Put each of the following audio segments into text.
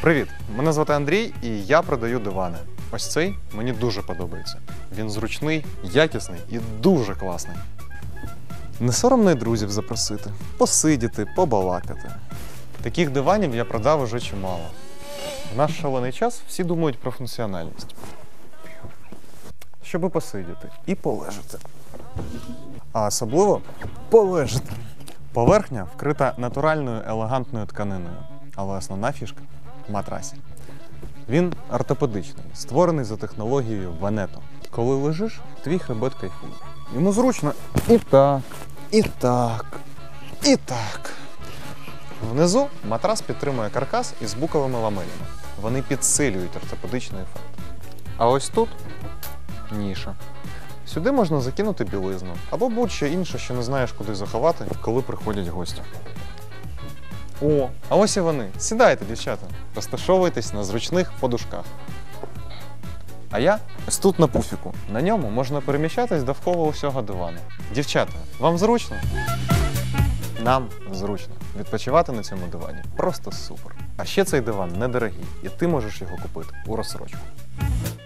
Привіт! Мене звати Андрій і я продаю дивани. Ось цей мені дуже подобається. Він зручний, якісний і дуже класний. Не соромно й друзів запросити, посидіти, побалакати. Таких диванів я продав уже чимало. В наш шалений час всі думають про функціональність. Щоби посидіти і полежати. А особливо полежати. Поверхня вкрита натуральною елегантною тканиною, але основна фішка матрасі. Він ортопедичний, створений за технологією Ването. Коли лежиш, твій хребет кайфує. Йому зручно і так, і так, і так. Внизу матрас підтримує каркас із буковими ламелями. Вони підсилюють ортопедичний ефект. А ось тут ніша. Сюди можна закинути білизну або будь-що інше, що не знаєш, куди заховати, коли приходять гості. О, а ось і вони. Сідайте, дівчата. Розташовуйтесь на зручних подушках. А я ось тут на пуфіку. На ньому можна переміщатись довкола усього дивану. Дівчата, вам зручно? Нам зручно. Відпочивати на цьому дивані просто супер. А ще цей диван недорогий, і ти можеш його купити у розсрочку.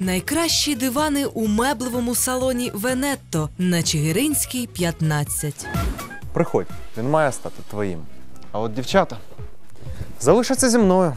Найкращі дивани у меблевому салоні Венетто на Чигиринській 15. Приходь, він має стати твоїм. А от дівчата залишаться зі мною.